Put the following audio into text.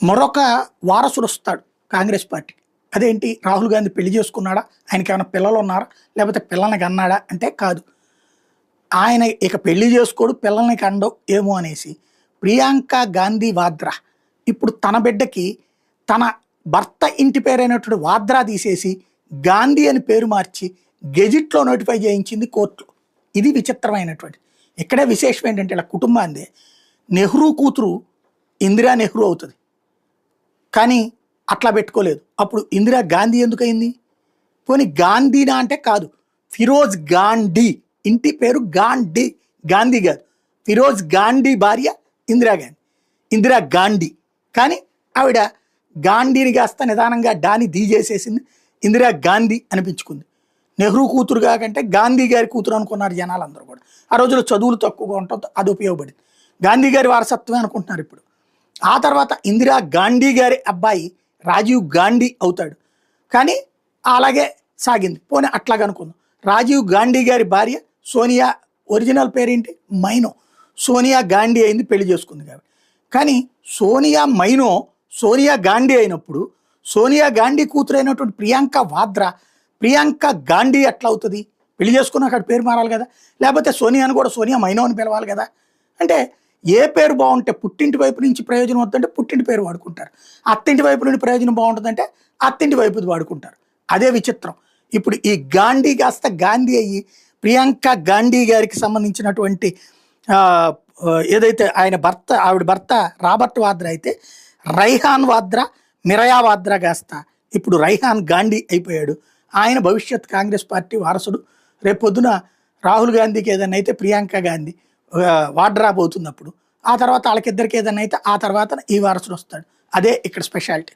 మరొక వారసుడు వస్తాడు కాంగ్రెస్ పార్టీ. అదేంటి? రాహుల్ గాంధీ పెళ్ళి చేసుకున్నాడా? ఆయనకి ఏమైనా పిల్లలు ఉన్నారా? లేకపోతే పిల్లల్ని కన్నాడా? అంటే కాదు. ఆయన ఇక పెళ్ళి చేసుకోడు పిల్లల్ని కండవు ఏమో అనేసి ప్రియాంక గాంధీ వాద్రా. ఇప్పుడు తన బిడ్డకి తన భర్త ఇంటి పేరైనటువంటి వాద్రా తీసేసి గాంధీ అని పేరు మార్చి గెజిట్లో నోటిఫై చేయించింది కోర్టు ఇది విచిత్రమైనటువంటి. ఇక్కడే విశేషం ఏంటంటే ఇలా కుటుంబాన్ని నెహ్రూ కూతురు ఇందిరా నెహ్రూ అవుతుంది. కానీ అట్లా పెట్టుకోలేదు. అప్పుడు ఇందిరా గాంధీ ఎందుకయింది? పోనీ గాంధీనా అంటే కాదు. ఫిరోజ్ గాంధీ. ఇంటి పేరు గాంధీ గాంధీ గారు. ఫిరోజ్ గాంధీ భార్య ఇందిరా గాంధీ. ఇందిరా గాంధీ. కానీ ఆవిడ గాంధీని కాస్త నిదానంగా డాని దీజేసేసింది ఇందిరా గాంధీ అనిపించుకుంది. నెహ్రూ కూతురు కాకంటే గాంధీ గారి కూతురు అనుకున్నారు జనాలు అందరూ కూడా. ఆ రోజుల్లో చదువులు తక్కువగా ఉండటంతో అది ఉపయోగపడింది. గాంధీ గారి వారసత్వమే అనుకుంటున్నారు ఇప్పుడు. ఆ తర్వాత ఇందిరా గాంధీ గారి అబ్బాయి రాజీవ్ గాంధీ అవుతాడు. కానీ అలాగే సాగింది. పోనీ అట్లాగా అనుకుందాం. రాజీవ్ గాంధీ గారి భార్య సోనియా ఒరిజినల్ పేరేంటి? మైనో. సోనియా గాంధీ అయింది పెళ్ళి చేసుకుంది కాబట్టి. కానీ సోనియా మైనో సోనియా గాంధీ అయినప్పుడు సోనియా గాంధీ కూతురు అయినటువంటి ప్రియాంక వాద్రా ప్రియాంక గాంధీ ఎట్లా అవుతుంది? పెళ్ళి చేసుకున్న అక్కడ పేరు మారాలి కదా. లేకపోతే సోనియాని కూడా సోనియా మైనో అని పిలవాలి కదా. అంటే ఏ పేరు బాగుంటే పుట్టింటి వైపు నుంచి ప్రయోజనం వద్దంటే పుట్టింటి పేరు వాడుకుంటారు. అత్తింటి వైపు నుండి ప్రయోజనం బాగుంటుందంటే అత్తింటి వైపు వాడుకుంటారు. అదే విచిత్రం. ఇప్పుడు ఈ గాంధీ కాస్త గాంధీ అయ్యి ప్రియాంక గాంధీ గారికి సంబంధించినటువంటి ఏదైతే ఆయన భర్త ఆవిడ భర్త రాబర్ట్ వాద్రా అయితే రైహాన్ వాద్రా మిరయా వాద్రా కాస్త ఇప్పుడు రైహాన్ గాంధీ అయిపోయాడు. ఆయన భవిష్యత్ కాంగ్రెస్ పార్టీ వారసుడు. రేపొద్దున రాహుల్ గాంధీకి ఏదైనా అయితే ప్రియాంక గాంధీ. ఆ, వాడ్రా పోతుంది అప్పుడు ఆ తర్వాత వాళ్ళకిద్దరికి ఏదైనా అయితే ఆ తర్వాత ఈ వారసుడు వస్తాడు. అదే ఇక్కడ స్పెషాలిటీ.